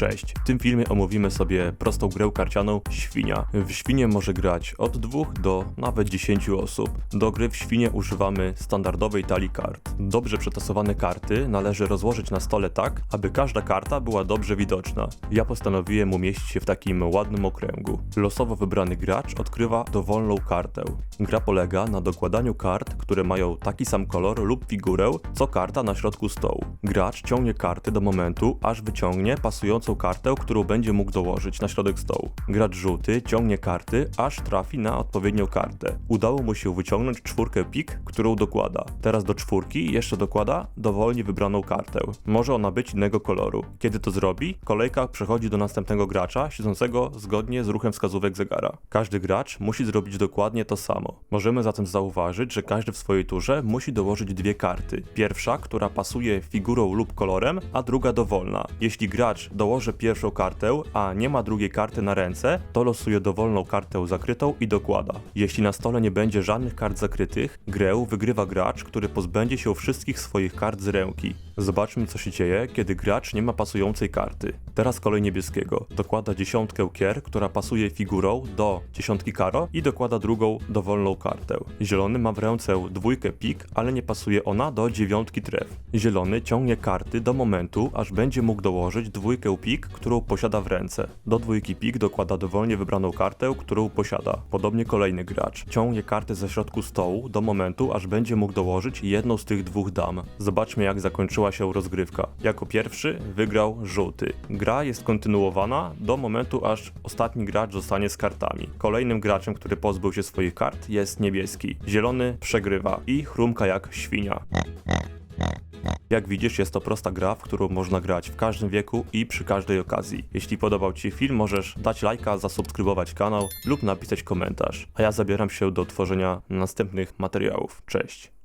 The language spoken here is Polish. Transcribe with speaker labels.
Speaker 1: Cześć, w tym filmie omówimy sobie prostą grę karcianą Świnia. W Świnie może grać od dwóch do nawet 10 osób. Do gry w Świnie używamy standardowej talii kart. Dobrze przetasowane karty należy rozłożyć na stole tak, aby każda karta była dobrze widoczna. Ja postanowiłem umieścić się w takim ładnym okręgu. Losowo wybrany gracz odkrywa dowolną kartę. Gra polega na dokładaniu kart, które mają taki sam kolor lub figurę, co karta na środku stołu. Gracz ciągnie karty do momentu, aż wyciągnie pasującą kartę, którą będzie mógł dołożyć na środek stołu. Gracz żółty ciągnie karty, aż trafi na odpowiednią kartę. Udało mu się wyciągnąć czwórkę pik, którą dokłada. Teraz do czwórki jeszcze dokłada dowolnie wybraną kartę. Może ona być innego koloru. Kiedy to zrobi, kolejka przechodzi do następnego gracza, siedzącego zgodnie z ruchem wskazówek zegara. Każdy gracz musi zrobić dokładnie to samo. Możemy zatem zauważyć, że każdy w swojej turze musi dołożyć dwie karty. Pierwsza, która pasuje figurą lub kolorem, a druga dowolna. Jeśli gracz dołoży pierwszą kartę, a nie ma drugiej karty na ręce, to losuje dowolną kartę zakrytą i dokłada. Jeśli na stole nie będzie żadnych kart zakrytych, grę wygrywa gracz, który pozbędzie się wszystkich swoich kart z ręki. Zobaczmy co się dzieje, kiedy gracz nie ma pasującej karty. Teraz kolej niebieskiego. Dokłada dziesiątkę kier, która pasuje figurą do dziesiątki karo i dokłada drugą dowolną kartę. Zielony ma w ręce dwójkę pik, ale nie pasuje ona do dziewiątki tref. Zielony ciągnie karty do momentu, aż będzie mógł dołożyć dwójkę pik, którą posiada w ręce. Do dwójki pik dokłada dowolnie wybraną kartę, którą posiada. Podobnie kolejny gracz ciągnie kartę ze środku stołu do momentu, aż będzie mógł dołożyć jedną z tych dwóch dam. Zobaczmy jak zakończyła się rozgrywka. Jako pierwszy wygrał żółty. Gra jest kontynuowana do momentu, aż ostatni gracz zostanie z kartami. Kolejnym graczem, który pozbył się swoich kart jest niebieski. Zielony przegrywa i chrumka jak świnia. Jak widzisz, jest to prosta gra, w którą można grać w każdym wieku i przy każdej okazji. Jeśli podobał Ci się film, możesz dać lajka, zasubskrybować kanał lub napisać komentarz. A ja zabieram się do tworzenia następnych materiałów. Cześć!